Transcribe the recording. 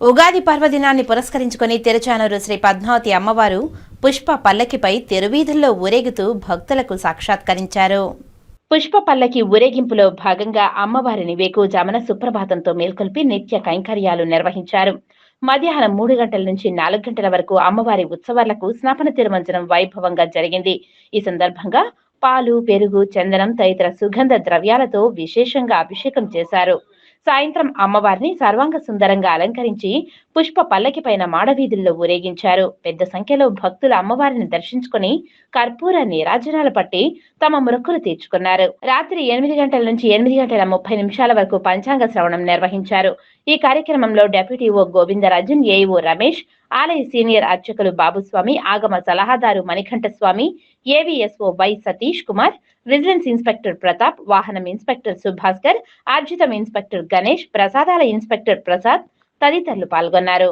ఉగాది పర్వదినాన్ని పురస్కరించుకొని తిరుచానూరు శ్రీ పద్మావతి అమ్మవారు పుష్ప పల్లకిపై తెరువీధుల్లో ఊరేగుతూ భక్తులకు సాక్షాత్కరించారు. పుష్ప పల్లకి ఊరేగింపులో భాగంగా అమ్మవారిని వేకువజామున సుప్రభాతంతో మేల్కొల్పి నిత్య కైంకర్యాలు నిర్వహించారు. మధ్యాహ్నం మూడు గంటల నుంచి నాలుగు గంటల వరకు అమ్మవారి ఉత్సవాలకు స్నాపన తిరుమంజనం వైభవంగా జరిగింది. ఈ సందర్భంగా పాలు పెరుగు చందనం తదితర సుగంధ ద్రవ్యాలతో విశేషంగా అభిషేకం చేశారు. సాయంత్రం అమ్మవారిని సర్వాంగ సుందరంగా అలంకరించి పుష్ప పల్లకి పైన మాడవీధుల్లో ఊరేగించారు. పెద్ద సంఖ్యలో భక్తులు అమ్మవారిని దర్శించుకుని కర్పూర నీరాజనాలు పట్టి తమ మొక్కులు తీర్చుకున్నారు. రాత్రి ఎనిమిది గంటల నుంచి ఎనిమిది గంటల ముప్పై నిమిషాల వరకు పంచాంగ శ్రవణం నిర్వహించారు. ఈ కార్యక్రమంలో deputy EO Govindarajan AEO Ramesh ఆలయ సీనియర్ అర్చకులు బాబుస్వామి ఆగమ సలహాదారు Manikanta Swami AVSO Y Satish Kumar residence inspector Pratap వాహనం ఇన్స్పెక్టర్ సుభాస్కర్ ఆర్జితం ఇన్స్పెక్టర్ గణేష్ ప్రసాదాల ఇన్స్పెక్టర్ ప్రసాద్ తదితరులు పాల్గొన్నారు.